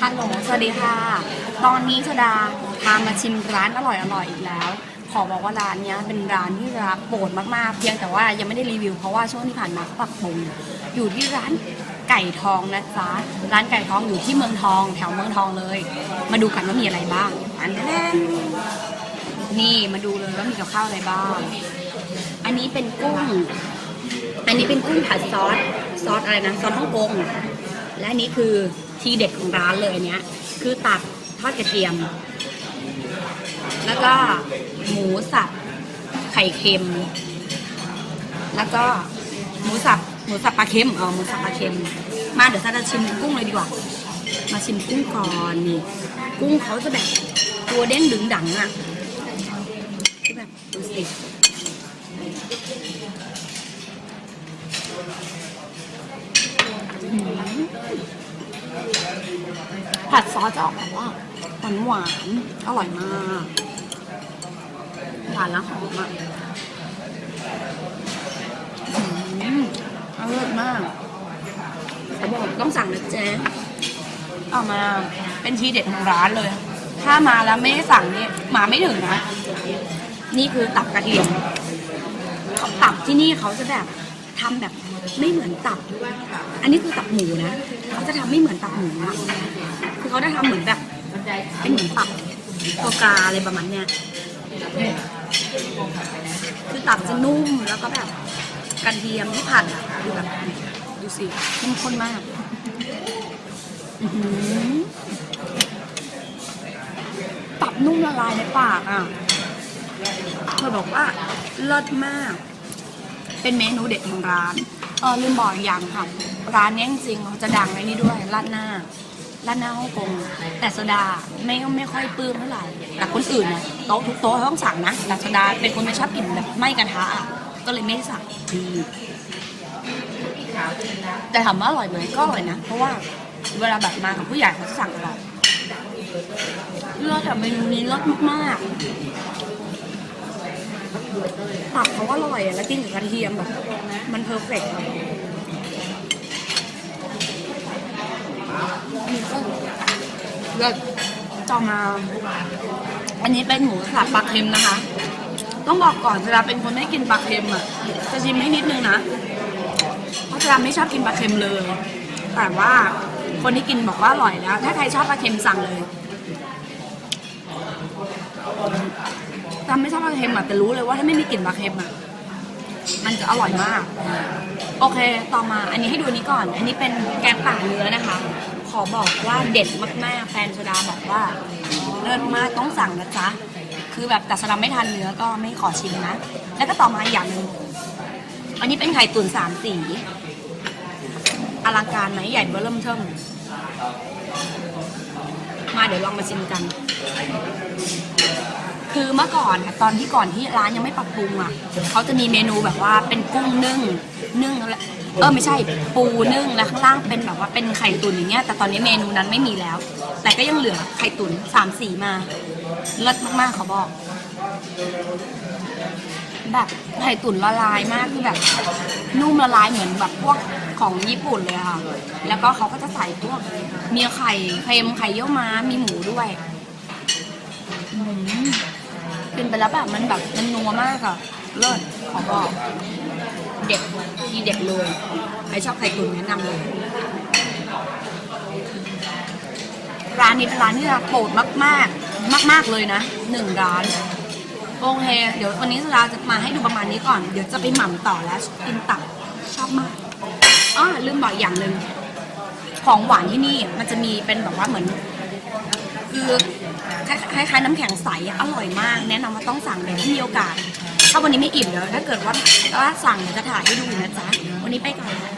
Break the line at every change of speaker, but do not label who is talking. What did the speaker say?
ฮัลโหล สวัสดีค่ะ ตอนนี้ชดาพามาชิมร้านอร่อยอร่อยอีกแล้ว ขอบอกว่าร้านเนี้ยเป็นร้านที่รักโปรดมากๆ เพียงแต่ว่ายังไม่ได้รีวิวเพราะว่าช่วงที่ผ่านมาเขาปรับปรุงอยู่ที่ร้านไก่ทองนะจ๊ะ ร้านไก่ทองอยู่ที่เมืองทองแถวเมืองทองเลย มาดูกันว่ามีอะไรบ้างอันแรกนี่มาดูเลยว่ามีกับข้าวอะไรบ้าง อันนี้เป็นกุ้ง อันนี้เป็นกุ้งผัดซอส ซอสอะไรนะ ซอสฮ่องกง และอันนี้คือ ทีเด็ดของร้านเลยอันเนี้ย คือตับทอดกระเทียม แล้วก็หมูสับไข่เค็ม แล้วก็หมูสับหมูสับปลาเค็มเออหมูสับปลาเค็ม มาเดี๋ยวซาจะชิมกุ้งเลยดีกว่า มาชิมกุ้งก่อนนี่ กุ้งเขาจะแบบตัวเด้งดึงดังอะคือแบบดูสิ ผัดซอสจะออกแบบว่าหวานหวานอร่อยมากหวานแล้วหอมอะอืมอร่อยมากเขาบอกต้องสั่งนะเจ๊เอามาเป็นทีเด็ดของร้านเลย ถ้ามาแล้วไม่ได้สั่งนี่มาไม่ถึงนะ นี่คือตับกระเทียมตับที่นี่เขาจะแบบ ทำแบบไม่เหมือนตับ อันนี้คือตับหมูนะเขาจะทำไม่เหมือนตับหมูอะคือเขาจะทำเหมือนแบบเป็นเหมือนตับตัวกาอะไรประมาณเนี้ยคือตับจะนุ่มแล้วก็แบบกระเทียมที่ผัดอะดูแบบดูสิเข้มข้นมากตับนุ่มละลายในปากอะเธอบอกว่าเลิศมาก เป็นเมนูเด็ดของร้านเออลืมบอกอีกอย่างค่ะ ร้านเนี้ยจริงๆเขาจะดังในนี้ด้วยราดหน้าราดหน้าฮ่องกงแต่โซดาไม่ไม่ค่อยปลื้มเท่าไหร่แต่คนอื่นเนี่ยโต๊ะทุกโต๊ะต้องสั่งนะแต่โซดาเป็นคนไม่ชอบกินแบบไม่กระทะอะก็เลยไม่สั่งแต่ถามว่าอร่อยไหมก็อร่อยนะ เพราะว่าเวลาแบบมากับผู้ใหญ่เขาจะสั่งตลอดเลิศแต่เมนูนี้เลิศมากๆ ตับเขาก็อร่อยอะแล้วกินกับกระเทียมแบบมันเพอร์เฟกต์อะอันนี้ก็เลิศต่อมา อันนี้เป็นหมูสับปลาเค็มนะคะ ต้องบอกก่อนเวลาเป็นคนไม่กินปลาเค็มอะจะชิมให้นิดนึงนะเพราะเวลาไม่ชอบกินปลาเค็มเลย แต่ว่าคนที่กินบอกว่าอร่อยแล้ว ถ้าใครชอบปลาเค็มสั่งเลย จำไม่ชอบปลาเค็มอะแต่รู้เลยว่าถ้าไม่มีกลิ่นปลาเค็มอะมันจะอร่อยมาก โอเค ต่อมาอันนี้ให้ดูนี้ก่อน อันนี้เป็นแกงป่าเนื้อนะคะ ขอบอกว่าเด็ดมากๆ แฟนชดาบอกว่าเลิศมากต้องสั่งนะจ๊ะ คือแบบแต่สดาไม่ทานเนื้อก็ไม่ขอชิมนะ แล้วก็ต่อมาอย่างหนึ่งอันนี้เป็นไข่ตุ๋นสามสีอลังการไหมใหญ่เบ้อเริ่มเทิมมาเดี๋ยวลองมาชิมกัน คือเมื่อก่อนอะตอนที่ก่อนที่ร้านยังไม่ปรับปรุงอะเขาจะมีเมนูแบบว่าเป็นกุ้งนึ่งนึ่งแล้วเออไม่ใช่ปูนึ่งแล้วข้างล่างเป็นแบบว่าเป็นไข่ตุ๋นอย่างเงี้ย แต่ตอนนี้เมนูนั้นไม่มีแล้ว แต่ก็ยังเหลือไข่ตุ๋นสามสีมาเลิศมากๆเขาบอก แบบไข่ตุ๋นละลายมากคือแบบนุ่มละลายเหมือนแบบพวกของญี่ปุ่นเลยค่ะ แล้วก็เขาก็จะใส่พวกมีไข่เค็มไข่เยี่ยวม้ามีหมูด้วย อืม กินไปแล้วแบบมันแบบมันนัวมากอะเลิศขอบอกเด็ดทีเด็ดเลยใครชอบไข่ตุ๋นแนะนำเลย ร้านนี้เป็นร้านที่เราโปรดมากๆ มาก ๆเลยนะหนึ่งร้านโอเคเดี๋ยววันนี้เราจะมาให้ดูประมาณนี้ก่อน เดี๋ยวจะไปหม่ำต่อแล้วกินตับชอบมากอ๋อลืมบอกอย่างหนึ่งของหวานที่นี่มันจะมีเป็นแบบว่าเหมือน คือคล้ายๆน้ำแข็งใสอร่อยมาก แนะนำว่าต้องสั่งเลยถ้ามีโอกาส ถ้าวันนี้ไม่อิ่มเดี๋ยวถ้าเกิดว่าถ้าสั่งเดี๋ยวจะถ่ายให้ดูนะจ๊ะ วันนี้ไปก่อนแล้ว